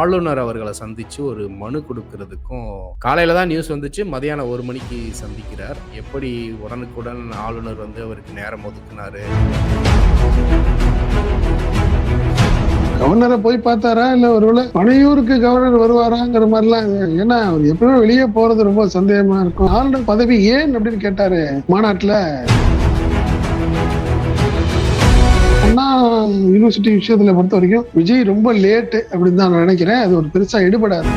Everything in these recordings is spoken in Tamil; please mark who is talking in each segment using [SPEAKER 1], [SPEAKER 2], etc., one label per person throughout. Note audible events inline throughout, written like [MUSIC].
[SPEAKER 1] ஆளுநர் அவர்களை சந்திச்சு ஒரு மனு கொடுக்கறதுக்கும் காலையில தான் நியூஸ் வந்துச்சு. மதியானம் ஒரு மணிக்கு சந்திக்கிறார். எப்படி உடனுக்குடன் ஆளுநர் வந்து அவருக்கு நேரம் ஒதுக்குனாரு?
[SPEAKER 2] கவர்னரை போய் பார்த்தாரா? இல்ல ஒருவேளை பனையூருக்கு கவர்னர் வருவாராங்கிற மாதிரிலாம் ஏன்னா அவர் எப்பவுமே வெளியே போறது ரொம்ப சந்தேகமா இருக்கும். ஆளுநர் பதவி ஏன் அப்படின்னு கேட்டாரு மாநாட்டுல. அண்ணா யூனிவர்சிட்டி விஷயத்துல பொறுத்த வரைக்கும் விஜய் ரொம்ப லேட்டு அப்படின்னு தான் நான் நினைக்கிறேன். அது ஒரு பெருசா எடுபடாது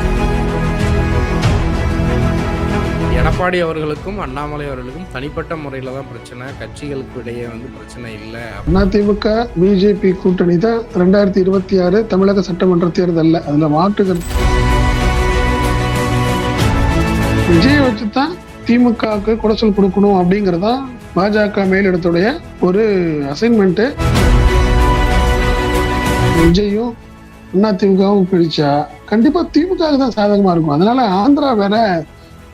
[SPEAKER 1] எடப்பாடி அவர்களுக்கும் அண்ணாமலை அவர்களுக்கும் தனிப்பட்ட முறையில தான் பிரச்சனை. கட்சிகளுக்கு இடையே வந்து பிரச்சனை இல்லை.
[SPEAKER 2] அதிமுக பிஜேபி கூட்டணி தான் ரெண்டாயிரத்தி இருபத்தி ஆறு தமிழக சட்டமன்ற தேர்தல்ல அதுல மாற்று கருத்து விஜயை வச்சுதான் திமுகவுக்கு குடைச்சல் கொடுக்கணும் அப்படிங்கறதா பாஜக மேலிடத்துடைய ஒரு அசைன்மெண்ட் விஜயும் திமுகவும் பிடிச்சா கண்டிப்பா திமுக தான் சாதகமா இருக்கும். அதனால ஆந்திரா வேற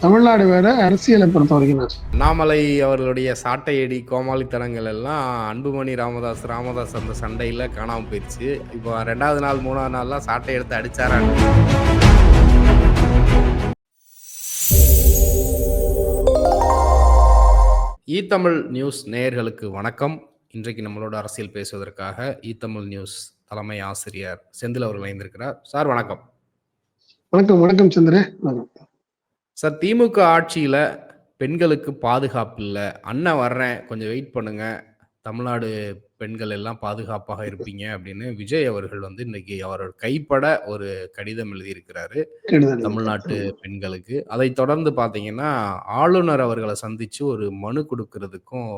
[SPEAKER 2] தமிழ்நாடு வேற அரசியலை பொறுத்த வரைக்கும்
[SPEAKER 1] அண்ணாமலை அவர்களுடைய சாட்டையடி கோமாளித்தனங்கள் எல்லாம் அன்புமணி ராமதாஸ் ராமதாஸ் அந்த சண்டையில காணாமல் போயிடுச்சு இப்போ ரெண்டாவது நாள் மூணாவது நாள்லாம் சாட்டை எடுத்து அடிச்சாரா இ தமிழ் நியூஸ் நேயர்களுக்கு வணக்கம். இன்றைக்கு நம்மளோட அரசியல் பேசுவதற்காக இ தமிழ் நியூஸ் தலைமை ஆசிரியர் செந்தில் அவர்கள் இணைந்திருக்கிறார். சார் வணக்கம்.
[SPEAKER 2] வணக்கம் வணக்கம் சந்திரன்
[SPEAKER 1] சார் திமுக ஆட்சியில பெண்களுக்கு பாதுகாப்பு இல்லை. அண்ணன் வர்றேன் கொஞ்சம் வெயிட் பண்ணுங்க. தமிழ்நாடு பெண்கள் எல்லாம் பாதுகாப்பாக இருப்பீங்க அப்படின்னு விஜய் அவர்கள் வந்து இன்னைக்கு அவரோட கைப்பட ஒரு கடிதம் எழுதியிருக்கிறாரு. தமிழ்நாட்டு பெண்களுக்கு. அதை தொடர்ந்து பார்த்தீங்கன்னா ஆளுநர் அவர்களை சந்திச்சு ஒரு மனு கொடுக்கறதுக்கும்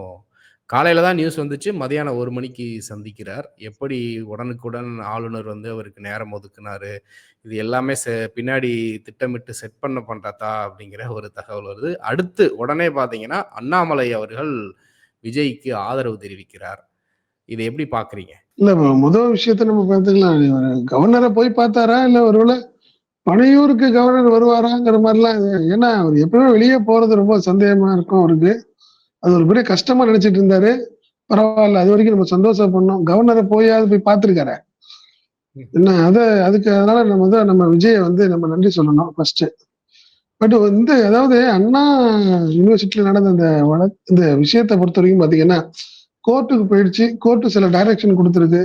[SPEAKER 1] காலையில தான் நியூஸ் வந்துச்சு. மதியானம் ஒரு மணிக்கு சந்திக்கிறார். எப்படி உடனுக்குடன் ஆளுநர் வந்து அவருக்கு நேரம் ஒதுக்குனாரு? இது எல்லாமே செ- பின்னாடி திட்டமிட்டு செட் பண்ண பண்றதா அப்படிங்கிற ஒரு தகவல் வருது. அடுத்து உடனே பார்த்தீங்கன்னா அண்ணாமலை அவர்கள் விஜய்க்கு ஆதரவு தெரிவிக்கிறார். இதை எப்படி பாக்குறீங்க?
[SPEAKER 2] இல்ல முதல் விஷயத்த நம்ம பார்த்துக்கலாம். கவர்னரை போய் பார்த்தாரா? இல்ல ஒருவேளை பனையூருக்கு கவர்னர் வருவாராங்கிற மாதிரிலாம் ஏன்னா அவர் எப்பவுமே வெளியே போறது ரொம்ப சந்தேகமா இருக்கும் அவருக்கு. அது ஒரு பெரிய கஷ்டமா நினைச்சிட்டு இருந்தாரு. பரவாயில்ல அது வரைக்கும் நம்ம சந்தோஷம் பண்ணோம். கவர்னரை போயாவது போய் பார்த்திருக்காரு. என்ன அத அதுக்கு அதனால நம்ம வந்து நம்ம விஜயை வந்து நம்ம நன்றி சொல்லணும் ஃபர்ஸ்ட் பட் வந்து அதாவது அண்ணா யூனிவர்சிட்டியில நடந்த இந்த வழக்கு இந்த விஷயத்தை பொறுத்த வரைக்கும் பாத்தீங்கன்னா கோர்ட்டுக்கு போயிடுச்சு. கோர்ட்டு சில டைரக்ஷன் கொடுத்துருக்கு.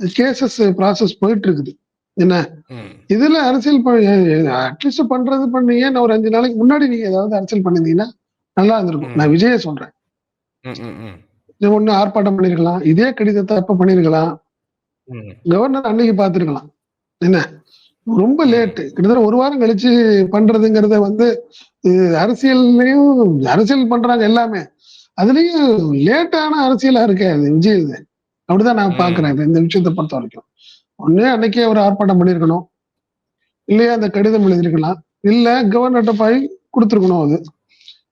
[SPEAKER 2] கேசஸ் ப்ராசஸ் போயிட்டு இருக்குது என்ன இதுல அரசியல் அட்லீஸ்ட் பண்றது பண்ணீங்க நான் ஒரு அஞ்சு நாளைக்கு முன்னாடி நீங்க ஏதாவது அரசியல் பண்ணிருந்தீங்கன்னா நல்லா இருந்திருக்கும் நான் விஜய சொல்றேன். ஒண்ணு ஆர்ப்பாட்டம் பண்ணிருக்கலாம். இதே கடிதத்தை அப்ப பண்ணிருக்கலாம். கவர்னர் அன்னைக்கு பார்த்திருக்கலாம். என்ன? ரொம்ப லேட்டு. கிட்டத்தட்ட ஒரு வாரம் கழிச்சு பண்றதுங்கிறத வந்து அரசியல்லையும் அரசியல் பண்றாங்க எல்லாமே. அதுலயும் லேட்டான அரசியலா இருக்கே அது விஜய் இது. அப்படிதான் நான். பாக்குறேன். இந்த விஷயத்தை பொறுத்த வரைக்கும். ஒண்ணு அன்னைக்கே ஒரு ஆர்ப்பாட்டம் பண்ணிருக்கணும். இல்லையா அந்த கடிதம் எழுதிருக்கலாம். இல்ல கவர்னர்கிட்ட போய் கொடுத்துருக்கணும் அது.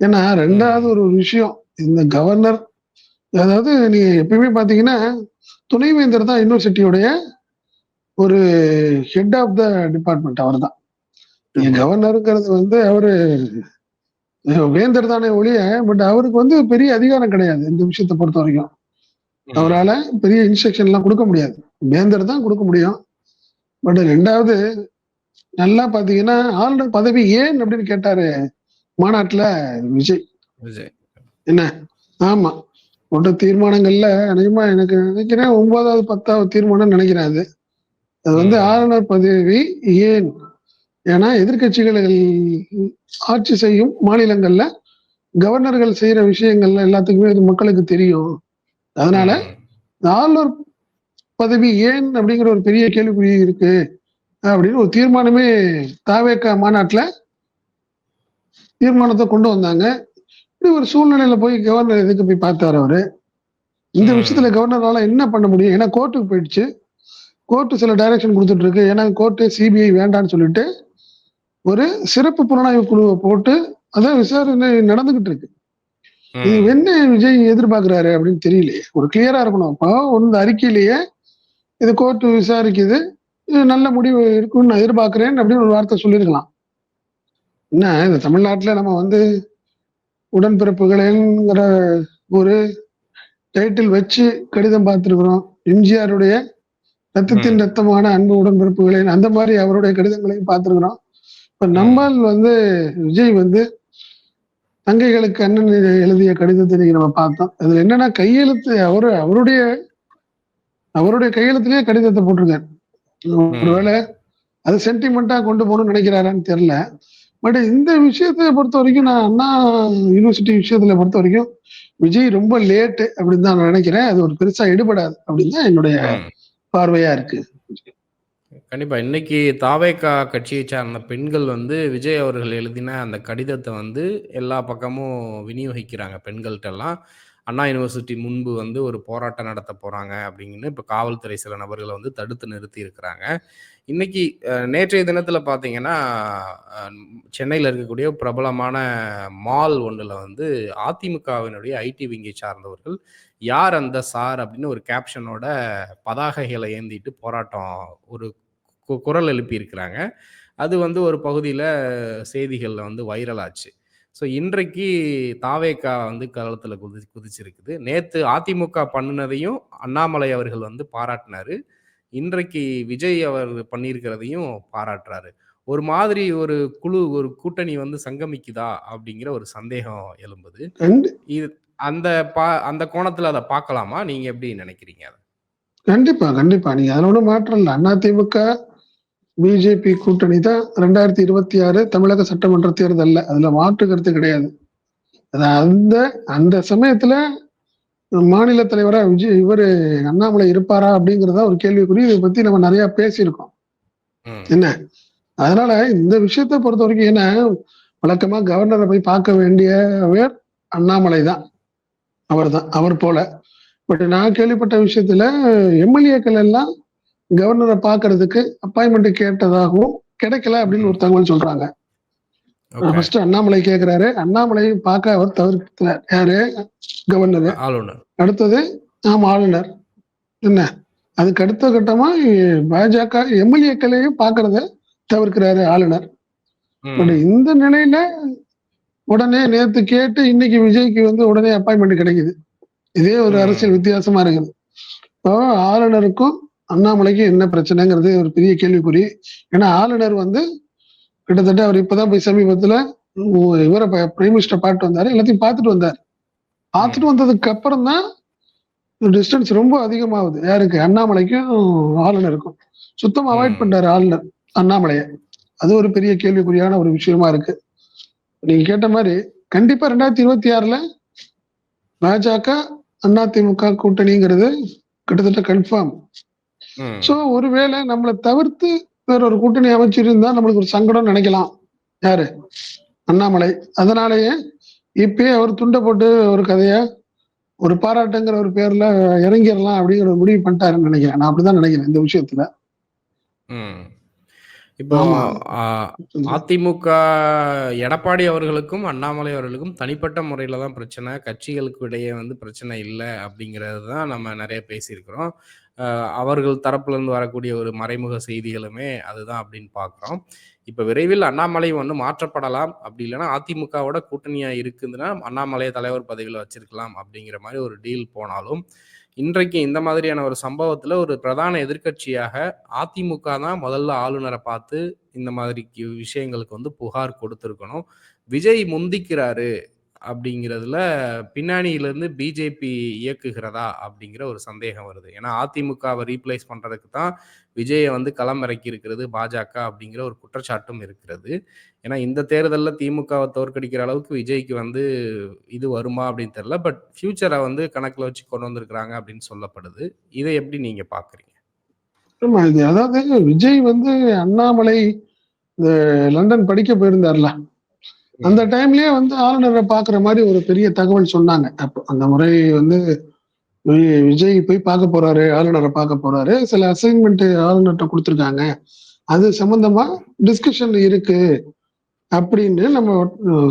[SPEAKER 2] ஏன்னா ரெண்டாவது ஒரு விஷயம் இந்த கவர்னர் அதாவது நீ எப்பயுமே பாத்தீங்கன்னா துணைவேந்தர் தான் யூனிவர்சிட்டியுடைய ஒரு ஹெட் ஆஃப் த டிபார்ட்மெண்ட் அவர் தான். கவர்னருங்கிறது வந்து அவரு வேந்தர் தானே ஒழிய பட் அவருக்கு வந்து பெரிய அதிகாரம் கிடையாது இந்த விஷயத்தை பொறுத்த வரைக்கும். அவரால பெரிய இன்ஸ்ட்ரக்ஷன் எல்லாம் கொடுக்க முடியாது. வேந்தர் தான் கொடுக்க முடியும். பட் ரெண்டாவது நல்லா பாத்தீங்கன்னா ஆளுநர் பதவி ஏன் அப்படின்னு கேட்டாரு மாநாட்டுல விஜய்.
[SPEAKER 1] விஜய்.
[SPEAKER 2] என்ன? ஆமா. போட்ட தீர்மானங்கள்ல அநேகமா எனக்கு நினைக்கிறேன் ஒன்பதாவது பத்தாவது தீர்மானம் நினைக்கிறேன் அது. அது வந்து. ஆளுநர் பதவி ஏன்? ஏன்னா எதிர்க்கட்சிகள் ஆட்சி செய்யும் மாநிலங்கள்ல கவர்னர்கள் செய்யற விஷயங்கள்ல எல்லாத்துக்குமே இது மக்களுக்கு தெரியும். அதனால ஆளுநர் பதவி ஏன் அப்படிங்கிற ஒரு பெரிய கேள்விக்குறி இருக்கு அப்படின்னு ஒரு தீர்மானமே தாவேக்கா மாநாட்டுல தீர்மானத்தை கொண்டு வந்தாங்க. இப்படி ஒரு சூழ்நிலையில போய் கவர்னர் எதுக்கு போய் பார்த்தாரு அவரு? இந்த. விஷயத்துல கவர்னரால என்ன பண்ண முடியும்? ஏன்னா கோர்ட்டுக்கு போயிடுச்சு. கோர்ட்டு சில டைரக்ஷன் கொடுத்துட்டு இருக்கு. ஏன்னா கோர்ட்டு சிபிஐ வேண்டான்னு சொல்லிட்டு ஒரு சிறப்பு புலனாய்வு குழுவை போட்டு அதான் விசாரணை நடந்துகிட்டு இருக்கு. இது என்ன விஜய் எதிர்பார்க்கிறாரு அப்படின்னு தெரியலையே. ஒரு கிளியரா இருக்கணும். அப்போ இந்த அறிக்கையிலேயே இது கோர்ட்டு விசாரிக்குது. இது நல்ல முடிவு இருக்கும்னு நான் எதிர்பார்க்கிறேன் அப்படின்னு ஒரு வார்த்தை சொல்லியிருக்கலாம். என்ன இந்த தமிழ்நாட்டுல நம்ம வந்து உடன்பிறப்புகளேங்கிற ஒரு டைட்டில் வச்சு கடிதம் பார்த்துருக்குறோம். எம்ஜிஆருடைய ரத்தத்தின் ரத்தமான அன்பு உடன்பிறப்புகளே அந்த மாதிரி அவருடைய கடிதங்களையும் பார்த்திருக்கிறோம். இப்ப நம்மால் வந்து விஜய் வந்து தங்கைகளுக்கு அண்ணன் எழுதிய கடிதத்தை இன்னைக்கு நம்ம பார்த்தோம். அதுல என்னன்னா கையெழுத்து அவரு அவருடைய அவருடைய கையெழுத்திலேயே கடிதத்தை போட்டிருக்காரு. ஒருவேளை அது சென்டிமெண்டா கொண்டு போகணும்னு நினைக்கிறாரான்னு தெரியல. பட் இந்த விஷயத்தை பொறுத்த வரைக்கும் நான் அண்ணா யூனிவர்சிட்டி விஷயத்துல பொறுத்த வரைக்கும் விஜய் ரொம்ப லேட்டு அப்படின்னு தான் நான் நினைக்கிறேன் அது ஒரு பெருசா எடுபடாது அப்படின்னு தான் என்னுடைய. பார்வையா இருக்கு
[SPEAKER 1] கண்டிப்பா. இன்னைக்கு தாவேகா கட்சியை சார்ந்த பெண்கள் வந்து விஜய் அவர்கள் எழுதின அந்த கடிதத்த வந்து எல்லா பக்கமும் விநியோகிக்கிறாங்க பெண்கள்ட்டலாம். அண்ணா யுனிவர்சிட்டி முன்பு வந்து ஒரு போராட்டம் நடத்த போறாங்க அப்படின்னு இப்போ காவல்துறை சில நபர்களை வந்து தடுத்து நிறுத்தி இருக்கிறாங்க. இன்னைக்கு நேற்றைய தினத்தில் பார்த்தீங்கன்னா, சென்னையில் இருக்கக்கூடிய பிரபலமான மால் ஒன்றில் வந்து அதிமுகவினுடைய ஐடி விங்கை சார்ந்தவர்கள், "யார் அந்த சார்?" அப்படின்னு ஒரு கேப்ஷனோட பதாகைகளை ஏந்திட்டு போராட்டம் ஒரு கு குரல் எழுப்பியிருக்கிறாங்க. அது வந்து ஒரு பகுதியில் செய்திகளில் வந்து வைரல் ஆச்சு. ஸோ இன்றைக்கு தாவேகா வந்து களத்துல குதி குதிச்சிருக்குது. நேத்து அதிமுக பண்ணுனதையும் அண்ணாமலை அவர்கள் வந்து பாராட்டுனாரு. இன்றைக்கு விஜய் அவர் பண்ணியிருக்கிறதையும் பாராட்டுறாரு. ஒரு மாதிரி ஒரு குழு, ஒரு கூட்டணி வந்து சங்கமிக்குதா? அப்படிங்கிற ஒரு சந்தேகம் எழும்புது. இது அந்த பா அந்த கோணத்துல அத பார்க்கலாமா? நீங்க எப்படி நினைக்கிறீங்க அத?
[SPEAKER 2] கண்டிப்பா, கண்டிப்பா. நீங்க அதுல ஒண்ணும் மாற்றம் இல்ல. அதிமுக, பிஜேபி கூட்டணி தான் 2026 தமிழக சட்டமன்ற தேர்தல்ல. அதுல மாற்று கருத்து கிடையாது. அது அந்த அந்த சமயத்துல மாநில தலைவரா விஜய் இவரு அண்ணாமலை இருப்பாரா? அப்படிங்கிறத ஒரு கேள்விக்குறி. இத பத்தி நம்ம நெறைய பேசியிருக்கோம். என்ன? அதனால இந்த விஷயத்த பொறுத்தவரைக்கும் ஏன்னா, வழக்கமா கவர்னர போய் பார்க்க வேண்டியவர் அண்ணாமலை தான். அவர்தான். அவர் போல. பட் நான் கேள்விப்பட்ட விஷயத்துல எம்எல்ஏக்கள் எல்லாம் கவர்னர பார்க்கறதுக்கு அப்பாயின்ட்மென்ட் கேட்டதாகவும், கிடைக்கல அப்படின்னு. ஒரு தகவல் சொல்றாங்க. ஃபர்ஸ்ட் அண்ணாமலை கேட்கிறாரு. அண்ணாமலையும் பார்க்க அவர் தவிர்க்கிறார். யாரு? கவர்னரு.
[SPEAKER 1] ஆளுநர்.
[SPEAKER 2] அடுத்தது ஆமா ஆளுநர். என்ன? அதுக்கு அடுத்த கட்டமா பாஜக எம்எல்ஏக்களையும் பார்க்கறத தவிர்க்கிறாரு ஆளுநர். இந்த நிலையில உடனே நேத்து கேட்டு இன்னைக்கு விஜய்க்கு வந்து உடனே அப்பாயின்ட்மென்ட் கிடைக்குது. இதே ஒரு அரசியல். வித்தியாசமா இருக்குது. இப்போ ஆளுநருக்கும் அண்ணாமலைக்கும் என்ன பிரச்சனைங்கிறது ஒரு பெரிய கேள்விக்குறி. ஏன்னா ஆளுநர் வந்து கிட்டத்தட்ட அவர் இப்பதான் போய் சமீபத்துல இவர பிரைம் மினிஸ்டர பார்த்துட்டு வந்தாரு. எல்லாத்தையும் பார்த்துட்டு வந்தாரு. பார்த்துட்டு. வந்ததுக்கு அப்புறம் தான் டிஸ்டன்ஸ் ரொம்ப அதிகமாகுது. யாருக்கு? அண்ணாமலைக்கும், ஆளுநருக்கும். சுத்தமா அவாய்ட். பண்ணிட்டாரு ஆளுநர் அண்ணாமலைய. அது ஒரு பெரிய கேள்விக்குறியான ஒரு விஷயமா இருக்கு. நீங்க கேட்ட மாரி கண்டிப்பா 2026ல பாஜக, அதிமுக கூட்டணிங்கிறது கிட்டத்தட்ட கன்ஃபார்ம். சோ ஒருவேளை நம்மள தவிர்த்து வேற ஒரு கூட்டணி அமைச்சிருந்தா நம்மளுக்கு ஒரு சங்கடம்னு நினைக்கலாம். யாரு? அண்ணாமலை. அதனாலேயே இப்பயே அவர் துண்ட போட்டு ஒரு கதைய ஒரு பாராட்டுங்கிற ஒரு பேர்ல இறங்கிரலாம் அப்படிங்கிற ஒரு முடிவு பண்ணிட்டாருன்னு நினைக்கிறேன். நான் அப்படிதான் நினைக்கிறேன் இந்த விஷயத்துல.
[SPEAKER 1] இப்போ அதிமுக எடப்பாடி அவர்களுக்கும், அண்ணாமலை அவர்களுக்கும் தனிப்பட்ட முறையில தான் பிரச்சனை. கட்சிகளுக்கு இடையே வந்து பிரச்சனை இல்ல அப்படிங்கிறது தான் நம்ம நெறைய பேசியிருக்கிறோம். அவர்கள் தரப்புல இருந்து வரக்கூடிய ஒரு மறைமுக செய்திகளுமே அதுதான் அப்படின்னு பார்க்குறோம். இப்ப விரைவில் அண்ணாமலை வந்து மாற்றப்படலாம். அப்படி இல்லைன்னா அதிமுகவோட கூட்டணியா இருக்குதுன்னா, அண்ணாமலை தலைவர் பதவியில வச்சிருக்கலாம் அப்படிங்கிற மாதிரி ஒரு டீல் போனாலும், இன்றைக்கு இந்த மாதிரியான ஒரு சம்பவத்துல ஒரு பிரதான எதிர்க்கட்சியாக அதிமுக தான் முதல்ல ஆளுநரை பார்த்து இந்த மாதிரி விஷயங்களுக்கு வந்து புகார் கொடுத்துருக்கணும் விஜய் முந்திக்கிறாரு அப்படிங்கிறதுல பின்னணியிலேருந்து பிஜேபி இயக்குகிறதா? அப்படிங்கிற ஒரு சந்தேகம் வருது. ஏன்னா அதிமுகவை ரீப்ளேஸ் பண்ணுறதுக்கு தான் விஜயை வந்து களமிறக்கி இருக்கிறது பாஜக அப்படிங்கிற ஒரு குற்றச்சாட்டும் இருக்கிறது. ஏன்னா இந்த தேர்தலில் திமுகவை தோற்கடிக்கிற அளவுக்கு விஜய்க்கு வந்து இது வருமா அப்படின்னு தெரில பட் ஃப்யூச்சரை வந்து கணக்கில் வச்சு கொண்டு வந்திருக்கிறாங்க அப்படின்னு சொல்லப்படுது. இதை எப்படி நீங்கள் பார்க்குறீங்க?
[SPEAKER 2] ஆமா. இது அதாவது விஜய் வந்து அண்ணாமலை இந்த லண்டன் படிக்க போயிருந்தார்ல. அந்த. டைம்லயே வந்து ஆளுநர பார்க்குற மாரி ஒரு பெரிய தகவல் சொன்னாங்க. அப்போ அந்த முறை வந்து விஜய் போய் பார்க்க போறாரு. ஆளுநர பார்க்க போறாரு. சில அசைன்மென்ட் ஆளுநர்ட்ட குடுத்துருக்காங்க. அது சம்பந்தமா டிஸ்கஷன் இருக்கு. அப்படின்னு நம்ம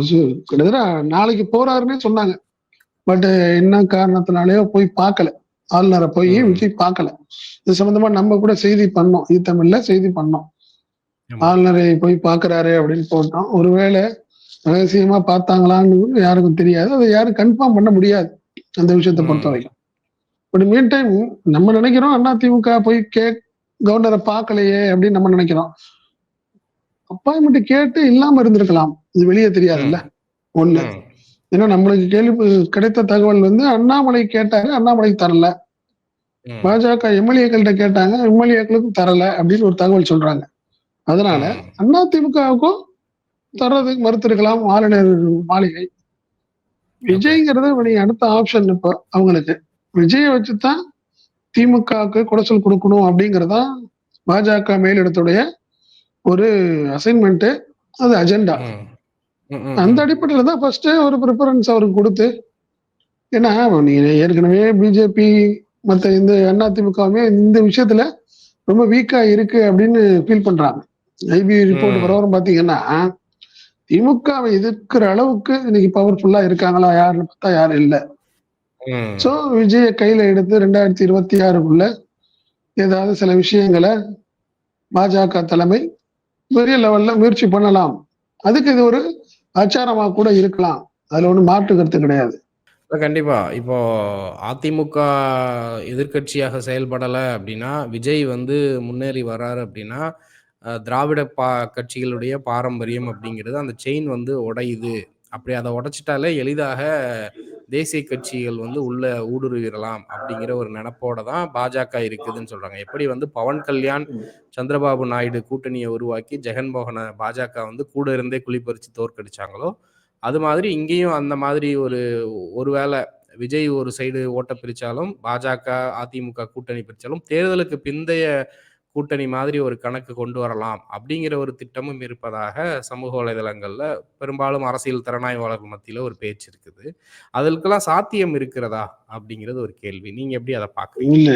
[SPEAKER 2] கிட்டத்தட்ட நாளைக்கு போறாருன்னே சொன்னாங்க. பட் என்ன காரணத்தினாலயோ போய் பார்க்கல. ஆளுநர போய். விஜய் பார்க்கல. இது சம்பந்தமா நம்ம கூட செய்தி பண்ணோம். ஈ தமிழ்ல செய்தி பண்ணோம். ஆளுநரை போய் பார்க்குறாரு அப்படின்னு போட்டோம். ஒருவேளை ரகசியமா பார்த்தாங்களான்னு யாருக்கும் தெரியாது. அத யாரும் கன்ஃபார்ம் பண்ண முடியாது. அந்த விஷயத்த
[SPEAKER 1] ம்.
[SPEAKER 2] பொறுத்தவரைக்கும். பட் மீன் டைம் நம்ம நினைக்கிறோம் அதிமுக போய் கேக் கவர்னரை பார்க்கலையே அப்படின்னு நம்ம நினைக்கிறோம். அப்பாயின்மெண்ட் கேட்டு இல்லாம இருந்திருக்கலாம். இது வெளியே தெரியாதுல்ல. ஒண்ணு. ஏன்னா நம்மளுக்கு கேள்வி கிடைத்த தகவல் வந்து அண்ணாமலை கேட்டாரு அண்ணாமலை தரல. பாஜக எம்எல்ஏக்கள்கிட்ட கேட்டாங்க எம்எல்ஏக்களுக்கும் தரல அப்படின்னு ஒரு தகவல் சொல்றாங்க. அதனால அதிமுகவுக்கும் தர்றதுக்கு மறுத்திருக்கலாம் ஆளுநர் மாளிகை. விஜய்ங்கிறது நீங்க அடுத்த ஆப்ஷன் இப்போ அவங்களுக்கு. விஜயை வச்சுதான் திமுகவுக்கு குடைச்சல் கொடுக்கணும் அப்படிங்கறதா பாஜக மேலிடத்துடைய ஒரு அசைன்மெண்ட் அது அஜெண்டா அந்த அடிப்படையில தான் ஃபர்ஸ்ட் ஒரு ப்ரிஃபரன்ஸ் அவருக்கு கொடுத்து ஏன்னா நீங்க ஏற்கனவே பிஜேபி மத்த இந்த அதிமுகவுமே இந்த விஷயத்துல ரொம்ப வீக்கா இருக்கு அப்படின்னு ஃபீல் பண்றாங்க. ஐபி ரிப்போர்ட்
[SPEAKER 1] ம்.
[SPEAKER 2] பிரகாரம் பாத்தீங்கன்னா திமுகவை எதிர்க்கிற அளவுக்கு இன்னைக்கு பவர்ஃபுல்லா இருக்காங்களா? யாருன்னு பார்த்தா யாரும் இல்ல. சோ விஜய கையில எடுத்து ரெண்டாயிரத்தி இருபத்தி ஆறுக்குள்ள ஏதாவது சில விஷயங்களை பாஜக தலைமை பெரிய லெவல்ல முயற்சி பண்ணலாம். அதுக்கு இது ஒரு ஆச்சாரமா கூட இருக்கலாம். அதுல ஒண்ணும் மாற்று கருத்து கிடையாது.
[SPEAKER 1] கண்டிப்பா. இப்போ அதிமுக எதிர்க்கட்சியாக செயல்படல அப்படின்னா விஜய் வந்து முன்னேறி வர்றாரு அப்படின்னா திராவிட பா கட்சிகளுடைய பாரம்பரியம் அப்படிங்கிறது அந்த செயின் வந்து உடையுது. அப்படி அதை உடைச்சிட்டாலே எளிதாக தேசிய கட்சிகள் வந்து உள்ள ஊடுருவிடலாம் அப்படிங்கிற ஒரு நினப்போட தான் பாஜக இருக்குதுன்னு சொல்றாங்க. எப்படி வந்து பவன் கல்யாண் சந்திரபாபு நாயுடு கூட்டணியை உருவாக்கி ஜெகன்மோகனை பாஜக வந்து கூட இருந்தே குளிப்பறிச்சு தோற்கடிச்சாங்களோ அது மாதிரி இங்கேயும் அந்த மாதிரி ஒரு ஒருவேளை விஜய் ஒரு சைடு ஓட்ட பிரிச்சாலும் பாஜக அதிமுக கூட்டணி பிரிச்சாலும் தேர்தலுக்கு பிந்தைய கூட்டணி மாதிரி ஒரு கணக்கு கொண்டு வரலாம் அப்படிங்கிற ஒரு திட்டமும் இருப்பதாக சமூக வலைதளங்கள்ல பெரும்பாலும் அரசியல் திறனாய்வாளர்கள் மத்தியில ஒரு பேச்சு இருக்குது. அதற்கெல்லாம் சாத்தியம் இருக்கிறதா அப்படிங்கிறது ஒரு கேள்வி. நீங்க எப்படி அதை பாக்குறீங்க
[SPEAKER 2] இல்ல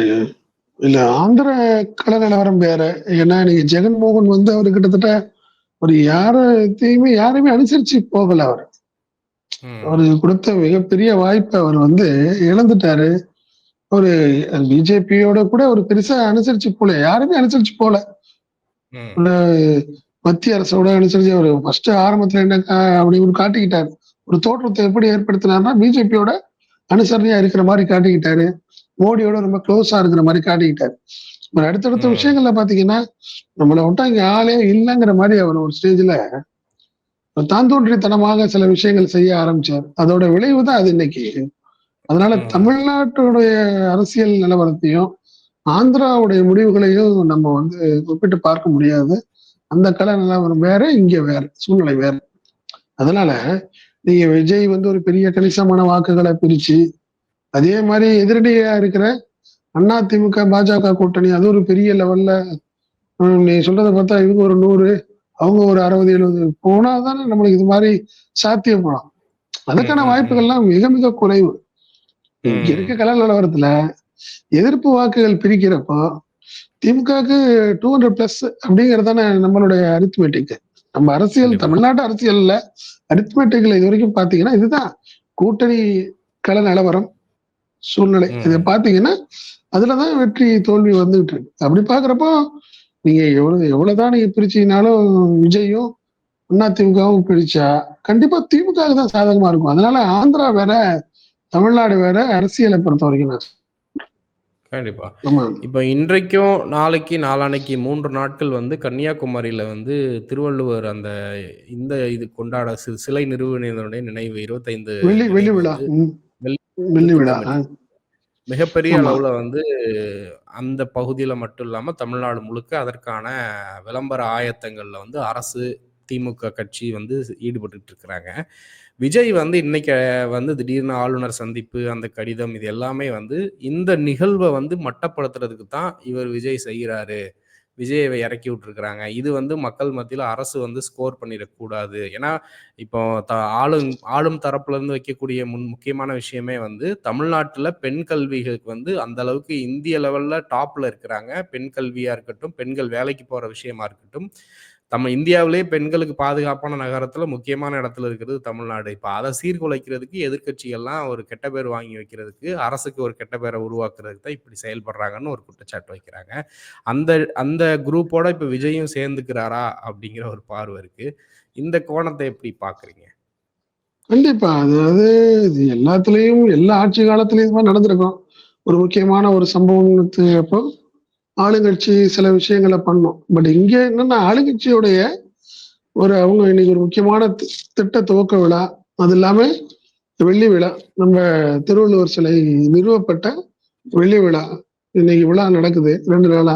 [SPEAKER 2] இல்ல ஆந்திர கள நிலவரம் வேற. ஏன்னா நீங்க ஜெகன்மோகன் வந்து அவர் கிட்டத்தட்ட ஒரு யாரையுமே யாரையுமே அனுசரிச்சு போகல அவர்.
[SPEAKER 1] ம்,
[SPEAKER 2] அவருக்கு கொடுத்த மிகப்பெரிய வாய்ப்பை அவர் வந்து இழந்துட்டாரு. ஒரு பிஜேபியோட கூட ஒரு பெருசா அனுசரிச்சு போல. யாருமே அனுசரிச்சு போல. மத்திய அரசோட அனுசரிச்சு அவர் ஃபர்ஸ்ட் ஆரம்பத்துல என்ன அப்படி ஒரு காட்டிக்கிட்டாரு. ஒரு தோற்றத்தை எப்படி ஏற்படுத்தினார்னா பிஜேபியோட அனுசரணையா இருக்கிற மாதிரி காட்டிக்கிட்டாரு. மோடியோட ரொம்ப க்ளோஸா இருக்கிற மாதிரி காட்டிக்கிட்டாரு. அடுத்தடுத்த. விஷயங்கள்ல பாத்தீங்கன்னா நம்மள விட்டா இங்க ஆளே இல்லைங்கிற மாதிரி அவர் ஒரு ஸ்டேஜ்ல தான் தோன்றித்தனமாக சில விஷயங்கள் செய்ய ஆரம்பிச்சார். அதோட விளைவு தான் அது இன்னைக்கு. அதனால. தமிழ்நாட்டுடைய அரசியல் நிலவரத்தையும் ஆந்திராவுடைய முடிவுகளையும் நம்ம வந்து ஒப்பிட்டு பார்க்க முடியாது அந்த கலை நிலவரம் வேற இங்க வேற சூழ்நிலை வேற அதனால நீங்க விஜய் வந்து ஒரு பெரிய கணிசமான வாக்குகளை பிரிச்சு அதே மாதிரி எதிரடியா இருக்கிற அண்ணா திமுக பாஜக கூட்டணி அது ஒரு பெரிய லெவல்ல நீ சொல்றதை பார்த்தா இவங்க ஒரு நூறு அவங்க ஒரு அறுபது எழுபது போனா தானே நம்மளுக்கு இது மாதிரி சாத்தியப்படும் அதுக்கான வாய்ப்புகள்லாம் மிக மிக குறைவு. இருக்க கல நிலவரத்துல? எதிர்ப்பு வாக்குகள் பிரிக்கிறப்போ திமுகவுக்கு டூ ஹண்ட்ரட் பிளஸ் அப்படிங்கிறது தானே நம்மளுடைய அரித்மெட்டிக் நம்ம அரசியல். தமிழ்நாட்டு அரசியல்ல அரித்மெட்டிக்ல இது வரைக்கும் பாத்தீங்கன்னா இதுதான் கூட்டணி கள நிலவரம் சூழ்நிலை. இதை பாத்தீங்கன்னா அதுலதான் வெற்றி தோல்வி வந்துகிட்டு இருக்கு. அப்படி பாக்குறப்போ நீங்க எவ்வளவு எவ்வளவுதான் நீங்க பிரிச்சீங்கனாலும் விஜயும் அண்ணா திமுகவும் பிரிச்சா கண்டிப்பா திமுக தான் சாதகமா இருக்கும். அதனால ஆந்திரா வேற தமிழ்நாடு வேற அரசியலை பொறுத்த வரைக்கும் நான்
[SPEAKER 1] கண்டிப்பா இப்போ இன்றைக்கும் நாளைக்கு நாளான்னைக்கு மூன்று நாட்கள் வந்து கன்னியாகுமரியில வந்து திருவள்ளுவர் அந்த இந்த இது கொண்டாட சிலை நிறுவனத்தினுடைய நினைவு இருபத்தைந்து
[SPEAKER 2] வெள்ளி விழா.
[SPEAKER 1] வெள்ளி
[SPEAKER 2] விழா.
[SPEAKER 1] மிகப்பெரிய. அளவுல வந்து அந்த பகுதியில மட்டும் இல்லாம தமிழ்நாடு முழுக்க அதற்கான விளம்பர ஆயத்தங்கள்ல வந்து அரசு திமுக கட்சி வந்து ஈடுபட்டு இருக்கிறாங்க விஜய் வந்து இன்னைக்கு வந்து திடீர்னு ஆளுநர் சந்திப்பு அந்த கடிதம் இது எல்லாமே வந்து இந்த நிகழ்வை வந்து மட்டப்படுத்துறதுக்கு தான் இவர் விஜய் செய்கிறாரு. விஜயை இறக்கி விட்டுருக்குறாங்க. இது வந்து மக்கள் மத்தியில் அரசு வந்து ஸ்கோர் பண்ணிடக்கூடாது. ஏன்னா இப்போ த ஆளும் ஆளும் தரப்புலேருந்து வைக்கக்கூடிய முன் முக்கியமான விஷயமே வந்து தமிழ்நாட்டில் பெண் கல்விகளுக்கு வந்து அந்த அளவுக்கு இந்திய லெவலில் டாப்பில் இருக்கிறாங்க. பெண் கல்வியாக இருக்கட்டும் பெண்கள் வேலைக்கு போகிற விஷயமா இருக்கட்டும். நம்ம இந்தியாவிலே பெண்களுக்கு பாதுகாப்பான நகரத்துல முக்கியமான இடத்துல இருக்கிறது தமிழ்நாடு. இப்போ அதை சீர்குலைக்கிறதுக்கு எதிர்கட்சிகள்லாம் ஒரு கெட்ட பேர் வாங்கி வைக்கிறதுக்கு அரசுக்கு ஒரு கெட்ட பேரை உருவாக்குறதுக்கு தான் இப்படி செயல்படுறாங்கன்னு ஒரு குற்றச்சாட்டு வைக்கிறாங்க. அந்த அந்த குரூப்போட இப்போ விஜயும் சேர்ந்துக்கிறாரா அப்படிங்கிற ஒரு பார்வை இருக்கு. இந்த கோணத்தை எப்படி பாக்குறீங்க
[SPEAKER 2] கண்டிப்பா. அதாவது இது எல்லாத்துலயும் எல்லா ஆட்சி காலத்திலயும் நடந்திருக்கும். ஒரு முக்கியமான ஒரு சம்பவம் அப்போ ஆளுங்கட்சி சில விஷயங்கள பண்ணும். பட் இங்க என்னன்னா ஆளுங்கட்சியுடைய ஒரு அவங்க இன்னைக்கு ஒரு முக்கியமான திட்ட துவக்க விழா. அது இல்லாம வெள்ளி விழா. நம்ம திருவள்ளுவர் சிலை நிறுவப்பட்ட வெள்ளி விழா. இன்னைக்கு விழா நடக்குது 2 நாளா.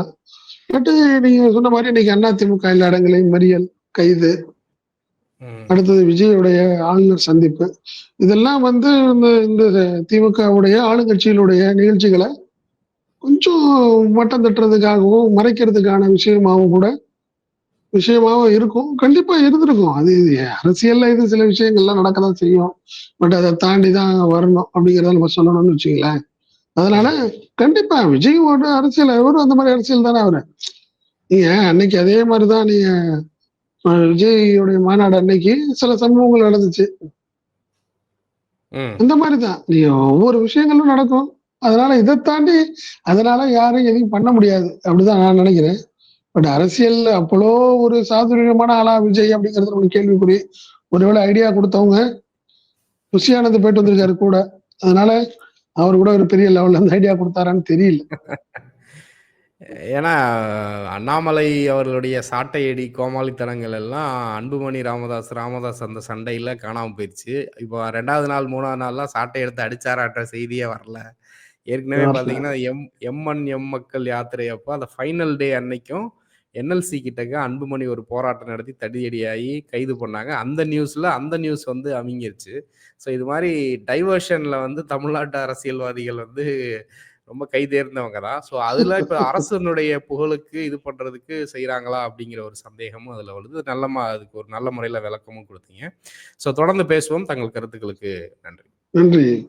[SPEAKER 2] பட் நீங்க சொன்ன மாரி இன்னைக்கு அதிமுக எல்லா இடங்களையும் மறியல், கைது. அடுத்தது விஜயுடைய ஆளுநர் சந்திப்பு. இதெல்லாம் வந்து இந்த இந்த திமுகவுடைய ஆளுங்கட்சியினுடைய நிகழ்ச்சிகள கொஞ்சம் மட்டம் தட்டுறதுக்காகவும், மறைக்கிறதுக்கான விஷயமாவும் கூட விஷயமாவும் இருக்கும். கண்டிப்பா இருந்திருக்கும். அது அரசியல்ல இது சில விஷயங்கள்லாம் நடக்க தான் செய்யும். பட் அத தாண்டி தான் வரணும் அப்படிங்கிறத நம்ம சொல்லணும்னு வச்சுக்கங்களேன். அதனால. கண்டிப்பா விஜயோட அரசியல் அவரும் அந்த மாரி அரசியல் தானே அவரு. நீங்க அன்னைக்கு அதே மாரி தான் நீங்க அ விஜய்யுடைய மாநாடு அன்னைக்கு சில சம்பவங்கள் நடந்துச்சு. அந்த மாரி தான். நீங்க ஒவ்வொரு விஷயங்களும் நடக்கும். அதனால இதை தாண்டி அதனால யாரும் எதையும் பண்ண முடியாது. அப்படிதான் நான் நினைக்கிறேன். பட் அரசியல்ல அவ்வளோ ஒரு சாதுரியமான ஆளா விஜய் அப்படிங்கிறது ஒரு கேள்விக்குறி. ஒருவேளை ஐடியா கொடுத்தவங்க புஷி போயிட்டு வந்திருக்காரு கூட. அதனால அவர் கூட ஒரு பெரிய லெவல்ல அந்த ஐடியா கொடுத்தாரான்னு தெரியல. [LAUGHS]
[SPEAKER 1] ஏன்னா, அண்ணாமலை அவர்களுடைய சாட்டையடி, கோமாளித்தனங்கள் எல்லாம் அன்புமணி ராமதாஸ், ராமதாஸ் அந்த சண்டையில காணாம போயிடுச்சு இப்போ ரெண்டாவது நாள், மூணாவது நாள்லாம் சாட்டை எடுத்து அடிச்சாரான்ற செய்தியே வரல. ஏற்கனவே. பார்த்தீங்கன்னா, எம் எம்.என். எம் மக்கள் யாத்திரை அப்ப அந்த ஃபைனல் டே அன்னைக்கும் என்எல்சி கிட்டக்க அன்புமணி ஒரு போராட்டம் நடத்தி தடியடியாகி கைது பண்ணாங்க. அந்த நியூஸ்ல அந்த நியூஸ் வந்து அமிங்கிருச்சு. ஸோ இது மாரி டைவர்ஷன்ல வந்து தமிழ்நாட்டு அரசியல்வாதிகள் வந்து ரொம்ப கை தேர்ந்தவங்க தான். ஸோ அதுல இப்ப [LAUGHS] அரசனுடைய புகழுக்கு இது பண்றதுக்கு செய்றாங்களா? அப்படிங்கிற ஒரு சந்தேகமும் அதுல வருது. நல்ல அதுக்கு ஒரு நல்ல முறையில விளக்கமும் குடுத்தீங்க. ஸோ தொடர்ந்து பேசுவோம். தங்கள் கருத்துக்களுக்கு நன்றி.
[SPEAKER 2] நன்றி.